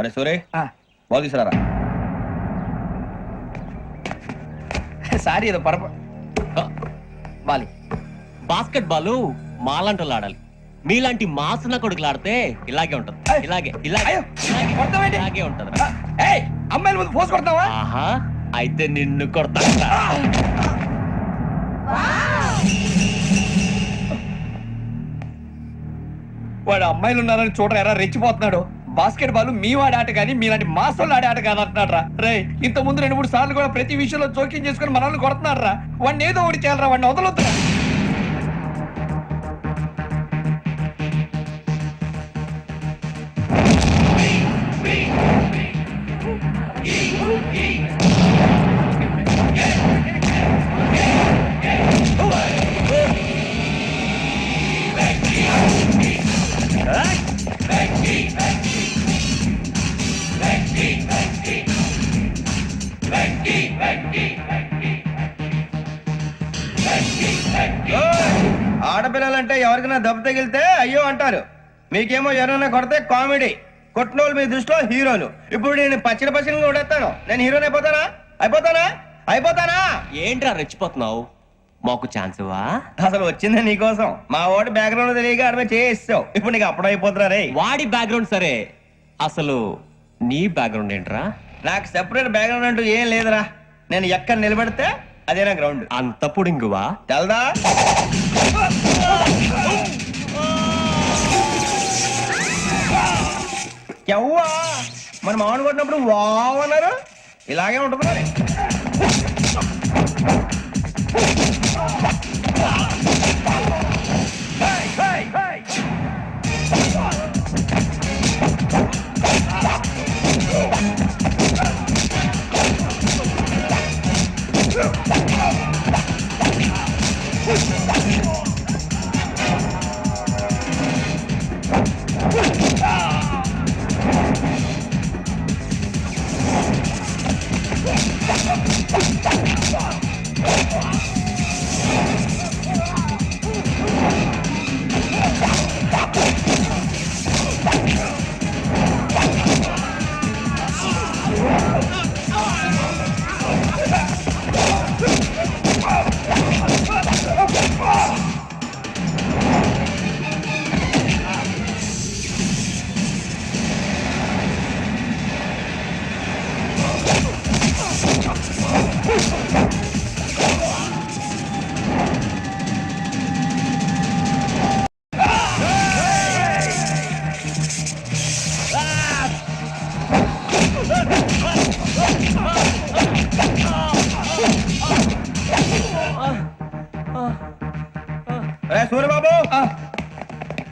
అరే సూరే. బాగు తీసుకురారా సారీ ఏదో పరప బాలి. బాస్కెట్ బాల్ మాలాంటి ఆడాలి. మీలాంటి మాసన కొడుకులు ఆడితే ఇలాగే ఉంటది. ఇలాగే ఇలాగే ఇలాగే, ఉంటది. అమ్మాయిల ముందు ఫోర్స్ కొడతావా? ఆహా అయితే నిన్ను కొడతా. వాడు అమ్మాయిలు ఉన్నారని చూడరా రెచ్చిపోతున్నాడు. బాస్కెట్ బాల్ మీ వాడి ఆట కానీ మీలాంటి మాసోళ్ళు ఆడే ఆట కాదు అంటున్నారా రా రే ఇంత ముందు రెండు మూడు సార్లు కూడా ప్రతి విషయంలో జోక్యం చేసుకుని మనల్ని కొడుతున్నారా వాడిని ఏదో ఒకటి చేయాలరా వాడిని వదలొద్దురా. ఎవరికైనా దెబ్బ తగిలితే అయ్యో అంటారు. మీకేమో ఎవరైనా కొడితే కామెడీ. కొట్టినోళ్ళు మీ దృష్టిలో హీరోలు. ఇప్పుడు నేను పచ్చిన పచ్చిన కొడేస్తాను. నేను హీరోని అయిపోతానా? అయిపోతానా? అయిపోతానా? ఏంట్రా రెచ్చిపోతున్నావు? మాకు ఛాన్స్ అసలు వచ్చింది నీకోసం. మా ఓడి బ్యాక్గ్రౌండ్ తెలియక అడమే చేయిస్తావు ఇప్పుడు నీకు అప్పుడు అయిపోతున్నా రే వాడి బ్యాక్గ్రౌండ్ సరే. అసలు నీ బ్యాక్గ్రౌండ్ ఏంట్రా? నాకు సెపరేట్ బ్యాక్గ్రౌండ్ అంటూ ఏం లేదురా. నేను ఎక్కడ నిలబెడితే అదే నా గ్రౌండ్ అంత పుడింగువా తెల్దా? ఎవ్వా? మన మామిడి కొట్టినప్పుడు వావ్ అన్నారు. ఇలాగే ఉంటుంది మరి.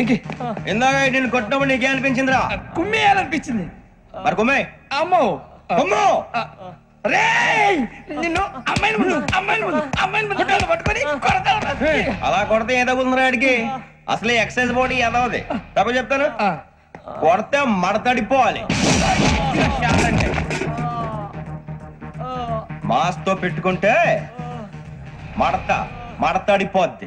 ఇంకే ఇందాక నేను కొట్టినప్పుడు నీకే అనిపించిందిరా? కుమ్మేయాలనిపించింది మరి కుమ్మే. అమ్మో. కొడతాను అలా కొడితే ఏ తగ్గుతుందిరా ఆడికి? అసలే ఎక్సైజ్ బాడీ ఎదవది తప్ప చెప్తాను? కొడితే మడతడిపోవాలి. మాస్తో పెట్టుకుంటే మడత మడతడిపోద్ది.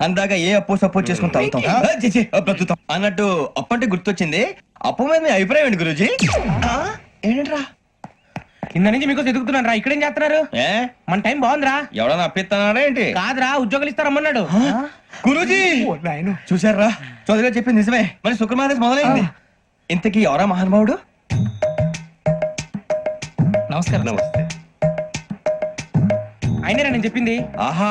అందాక ఏ అప్పు సపోర్ట్ చేసుకుని తాగుతాం? ఆ, ఛీ, ఛీ, ఆ, బ్రతుకుతాం. అన్నట్టు అప్పు అంటే గుర్తొచ్చింది. అప్పు మీద మీ అభిప్రాయం ఏంటి గురుజీ? ఏంటరా? కింద నుంచి మీకు ఎదుగుతున్నాను రా ఇక్కడేం చేస్తున్నారు? ఏ? మన టైం బాగుందిరా. ఎవడన్నా అప్పిస్తున్నాడా ఏంటి? కాదురా ఉద్యోగాలు ఇస్తారమ్మన్నాడు గురుజీ! చూసారా చౌదరిగా చెప్పింది నిజమే. మరి శుక్రమాదేశ్ మొదలైంది. ఇంతకీ ఎవరా మహానుభావుడు? నమస్కారం నమస్తే. అయినరా నేను చెప్పింది? ఆహా.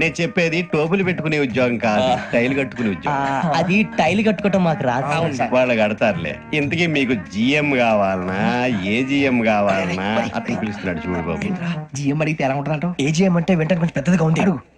నేను చెప్పేది టోపులు పెట్టుకునే ఉద్యోగం కాదు టైల్ కట్టుకునే ఉద్యోగం. అది టైల్ కట్టుకోవటం మాకు రాదు. వాళ్ళు కడతారులే ఇంతకీ మీకు జిఎం కావాలనా? ఏ జిఎం కావాలనా? అతను పిలుస్తున్నాడు చూడు బాబు. జిఎం అడిగితే ఎలా ఉంటుందంట ఏజీఎం అంటే వెంటనే కొంచెం పెద్దదిగా ఉంది.